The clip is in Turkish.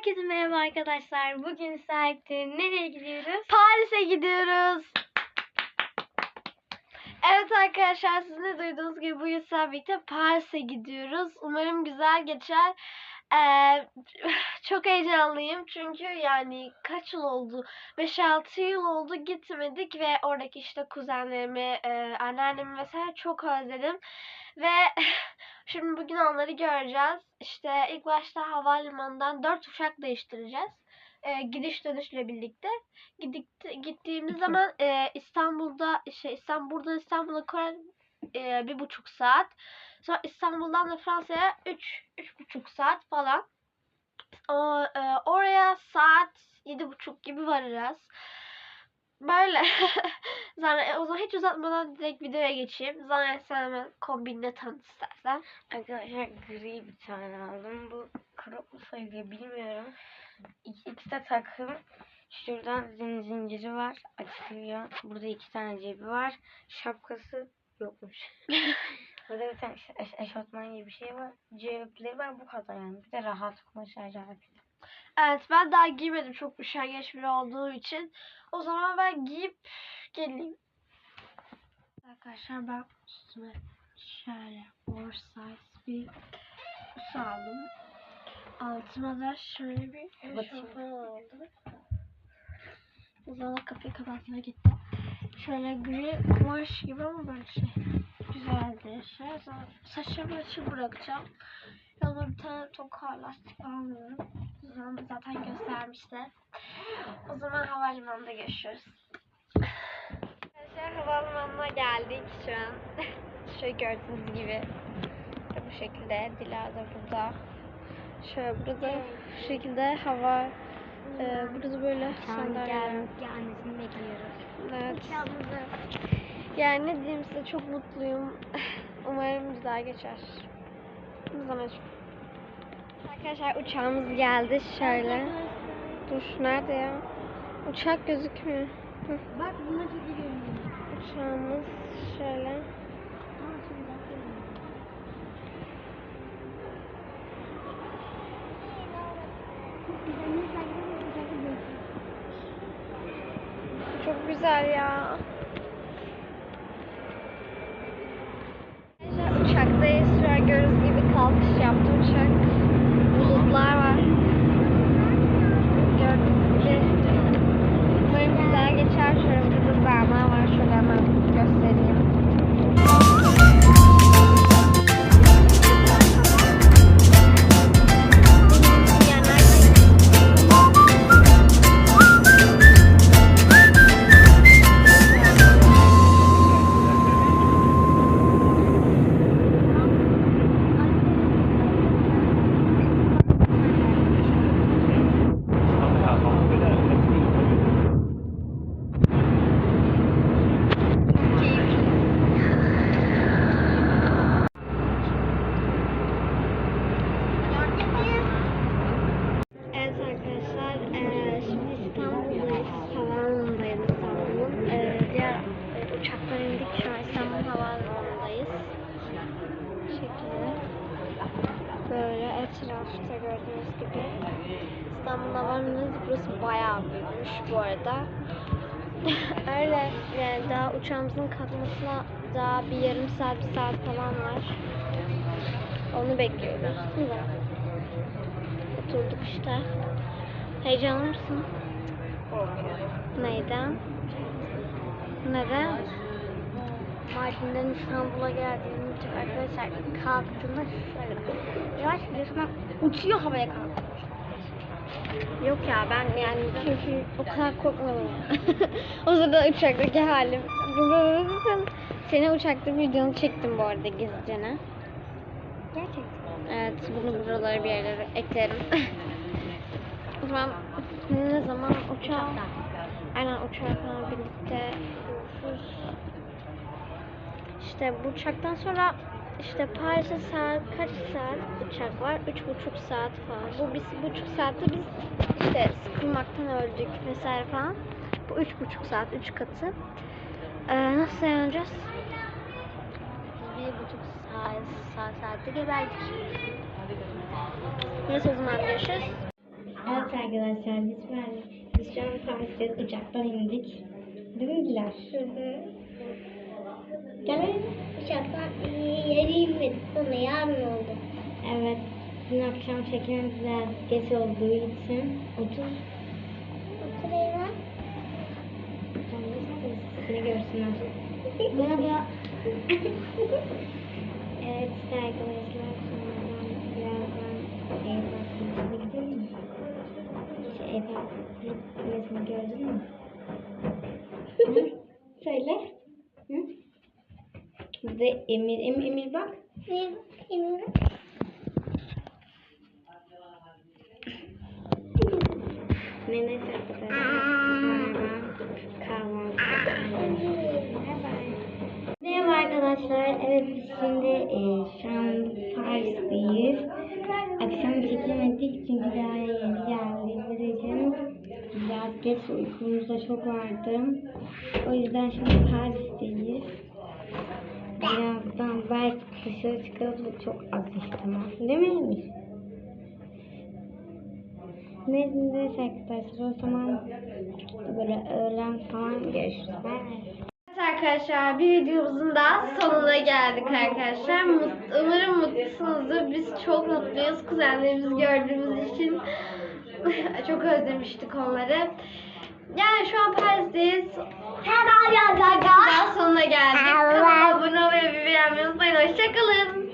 Herkese merhaba arkadaşlar. Bugün saatte nereye gidiyoruz? Paris'e gidiyoruz. Evet arkadaşlar sizin de duyduğunuz gibi bugün birlikte Paris'e gidiyoruz. Umarım güzel geçer. Ee, çok heyecanlıyım çünkü yani kaç yıl oldu? 5-6 yıl oldu gitmedik ve oradaki işte kuzenlerimi, e, anneannemi vesaire çok özledim. Ve şimdi bugün onları göreceğiz. İşte ilk başta havalimanından 4 uçak değiştireceğiz. Ee, gidiş dönüşle birlikte. Gidik, gittiğimiz zaman e, İstanbul'da şey İstanbul'da İstanbul'a kadar e, bir buçuk saat. Sonra İstanbul'dan da Fransa'ya üç, üç buçuk saat falan. O, e, oraya saat yedi buçuk gibi varacağız. Böyle. Zaten o zaman hiç uzatmadan direkt videoya geçeyim. Zaten sen hemen kombinle tanıt istersen. Arkadaşlar gri bir tane aldım. Bu crop mu sayılıyor bilmiyorum. İki, ikisi de takım. Şuradan zin zinciri var. Açılıyor. Burada iki tane cebi var. Şapkası yokmuş. Burada bir tane eş- eş- eşofman gibi bir şey var. Cepleri var bu kadar yani. Bir de rahat kumaş acayip. Evet ben daha giymedim çok üşengeç biri olduğu için. O zaman ben giyip geleyim. Arkadaşlar ben üstüme şöyle oversize bir üst aldım. Altıma da şöyle bir eşofman aldım. O zaman kapıyı kapatmaya gittim. Şöyle gri kumaş gibi ama böyle şey güzeldi. Sonra saçlarımı açık bırakacağım. Yanıma bir tane toka lastik almıyorum. Zaman zaten göstermişler. O zaman havalimanında görüşürüz. Arkadaşlar havalimanına geldik şu an. Şöyle gördüğünüz gibi. İşte bu şekilde Dilara da burada. Şöyle burada şu şekilde hava e, burada böyle gelmesini bekliyoruz. Evet. Yani ne diyeyim size çok mutluyum. Umarım güzel geçer. Bu zaman Arkadaşlar uçağımız geldi şöyle. Dur nerede ya? Uçak gözükmüyor. Hı. Bak buna çok iyi görünüyor. Uçağımız şöyle. Çok güzel ya. Uçaktayız. Şu an gördüğünüz gibi kalkış yaptı uçak. Etrafta gördüğünüz gibi. İstanbul Havaalanı'ndayız. Burası bayağı büyümüş bu arada. Öyle yani daha uçağımızın kalkmasına daha bir yarım saat, bir saat falan var. Onu bekliyoruz. Güzel. Oturduk işte. Heyecanlı mısın? Neyden? Neden? Mardin'den İstanbul'a geldiğimiz için arkadaşlar kalktığında şöyle yavaş resmen uçuyor havaya kalktı. Yok ya ben yani çünkü o kadar korkmadım. o sırada uçaktaki halim. Seni uçakta videonu çektim bu arada gizlicene. Gerçekten. Evet, bunu buralara bir yerlere eklerim. o zaman ne zaman uçağa... Aynen uçakla birlikte. İşte bu uçaktan sonra işte Paris'e saat kaç saat uçak var? Üç buçuk saat falan. Bu bir buçuk saatte biz işte sıkılmaktan öldük vesaire falan. Bu üç buçuk saat, üç katı. Ee, nasıl dayanacağız? Bir buçuk saat, saat saatte geberdik. Neyse o zaman görüşürüz. Evet arkadaşlar biz ben biz şu an Paris'te uçaktan indik. Değil mi Dilar? Gel. Uçaktan yeri inmedik sonra yarın oldu. Evet. Dün akşam çekimimiz biraz geç olduğu için 30 Oturayım ben. seni görsünler. Merhaba. evet işte arkadaşlar sonradan birazdan Kulesi'ne gidelim mi? Şu Eyüp Kulesi'ni gördün mü? Söyle. Burada Emir, Emir, Emir bak. Nene arkadaşlar. Kahvaltı. Merhaba arkadaşlar. Evet biz şimdi e, şu an Paris'teyiz. Akşam çekemedik çünkü daha yeni geldiğimiz için biraz geç uykumuz da çok vardı. O yüzden şimdi Paris'teyiz. Birazdan belki dışarı çıkarız da çok az ihtimal. Değil mi Emir? Neyse neyse arkadaşlar o zaman böyle öğlen falan görüşürüz. Evet arkadaşlar bir videomuzun daha sonuna geldik arkadaşlar. Umarım mutlusunuzdur. Biz çok mutluyuz kuzenlerimizi gördüğümüz için. çok özlemiştik onları. Yani şu an Paris'teyiz. Daha sonuna geldik. Kanalıma abone olmayı ve beğenmeyi unutmayın. Hoşçakalın.